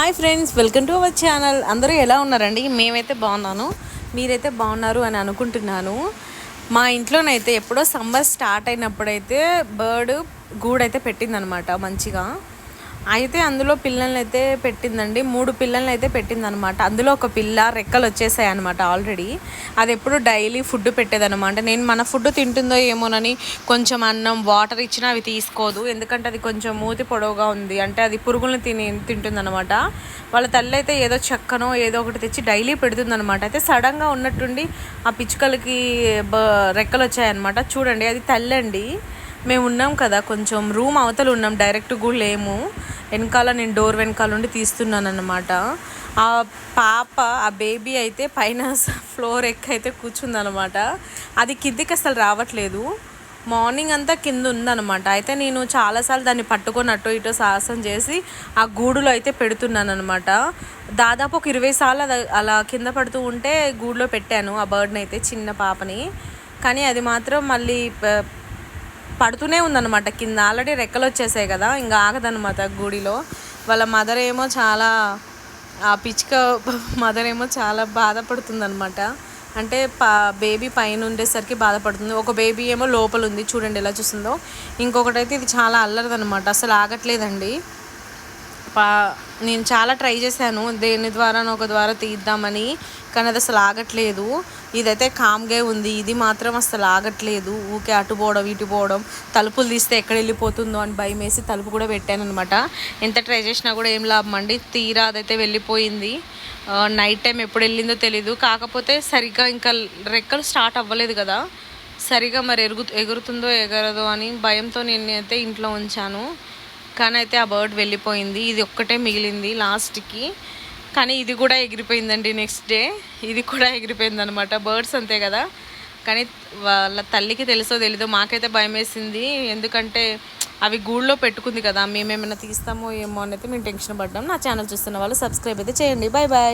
Hi friends welcome to our channel. అందరూ ఎలా ఉన్నారండి? మేమైతే బాగున్నాను. మీరైతే బాగున్నారు అని అనుకుంటున్నాను. మా ఇంట్లోనైతే ఎప్పుడో సమ్మర్ స్టార్ట్ అయినప్పుడైతే బర్డ్ గూడైతే పెట్టిందనమాట మంచిగా. అయితే అందులో పిల్లల్ని అయితే పెట్టిందండి. మూడు పిల్లల్ని అయితే పెట్టిందనమాట. అందులో ఒక పిల్ల రెక్కలు వచ్చేసాయి అనమాట ఆల్రెడీ. అది ఎప్పుడు డైలీ ఫుడ్ పెట్టేదనమాట. నేను మన ఫుడ్ తింటుందో ఏమోనని కొంచెం అన్నం వాటర్ ఇచ్చినా అవి తీసుకోదు. ఎందుకంటే అది కొంచెం మూతి పొడవుగా ఉంది. అంటే అది పురుగులను తిని తింటుందనమాట. వాళ్ళ తల్లి అయితే ఏదో చెక్కనో ఏదో ఒకటి తెచ్చి డైలీ పెడుతుందనమాట. అయితే సడన్గా ఉన్నట్టుండి ఆ పిచ్చుకలకి బ రెక్కలు వచ్చాయన్నమాట చూడండి అది తల్లి అండి మేము ఉన్నాం కదా కొంచెం రూమ్ అవతలు ఉన్నాం డైరెక్ట్ కూడా లేము వెనకాల నేను డోర్ వెనకాల నుండి తీస్తున్నాను అనమాట ఆ పాప ఆ బేబీ అయితే పైన ఫ్లోర్ ఎక్క అయితే కూర్చుందనమాట అది కిందికి అసలు రావట్లేదు. మార్నింగ్ అంతా కింద ఉందనమాట అయితే నేను చాలాసార్లు దాన్ని పట్టుకొని అటో ఇటో సాహసం చేసి ఆ గూడులో అయితే పెడుతున్నాను అనమాట దాదాపు ఒక ఇరవై సార్లు అలా కింద పడుతూ ఉంటే గూడులో పెట్టాను ఆ బర్డ్ని అయితే చిన్న పాపని. కానీ అది మాత్రం మళ్ళీ పడుతూనే ఉందన్నమాట. కింద ఆల్రెడీ రెక్కలు వచ్చేసాయి కదా ఇంకా ఆగదనమాట గుడిలో. వాళ్ళ మదర్ ఏమో చాలా ఆ పిచ్చుక మదర్ ఏమో చాలా బాధపడుతుందనమాట అంటే పా బేబీ పైన ఉండేసరికి బాధపడుతుంది. ఒక బేబీ ఏమో లోపల ఉంది చూడండి ఎలా చూస్తుందో. ఇంకొకటైతే ఇది చాలా అల్లరిదనమాట అసలు ఆగట్లేదండి. పా నేను చాలా ట్రై చేశాను. దేని ద్వారా ఒక ద్వారా తీద్దామని కానీ అది అసలు ఆగట్లేదు. ఇదైతే కామ్గా ఉంది. ఇది మాత్రం అసలు ఆగట్లేదు. ఊకే అటు పోవడం ఇటు పోవడం తలుపులు తీస్తే ఎక్కడ వెళ్ళిపోతుందో అని భయం వేసి తలుపు కూడా పెట్టాను అనమాట ఎంత ట్రై చేసినా కూడా ఏం లాభం అండి? తీరా అదైతే వెళ్ళిపోయింది. నైట్ టైం ఎప్పుడు వెళ్ళిందో తెలీదు. కాకపోతే సరిగ్గా ఇంకా రెక్కలు స్టార్ట్ అవ్వలేదు కదా. సరిగా మరి ఎరుగు ఎగురుతుందో ఎగరదో అని భయంతో నేను అయితే ఇంట్లో ఉంచాను. కానీ అయితే ఆ బర్డ్ వెళ్ళిపోయింది. ఇది ఒక్కటే మిగిలింది లాస్ట్కి. కానీ ఇది కూడా ఎగిరిపోయిందండి నెక్స్ట్ డే. ఇది కూడా ఎగిరిపోయింది అనమాట బర్డ్స్ అంతే కదా. కానీ వాళ్ళ తల్లికి తెలుసో తెలీదో మాకైతే భయం వేసింది ఎందుకంటే అవి గూళ్ళో పెట్టుకుంది కదా. మేమేమైనా తీస్తామో ఏమో అని అయితే మేము టెన్షన్ పడ్డాం. నా ఛానల్ చూస్తున్న వాళ్ళు సబ్స్క్రైబ్ అయితే చేయండి. Bye bye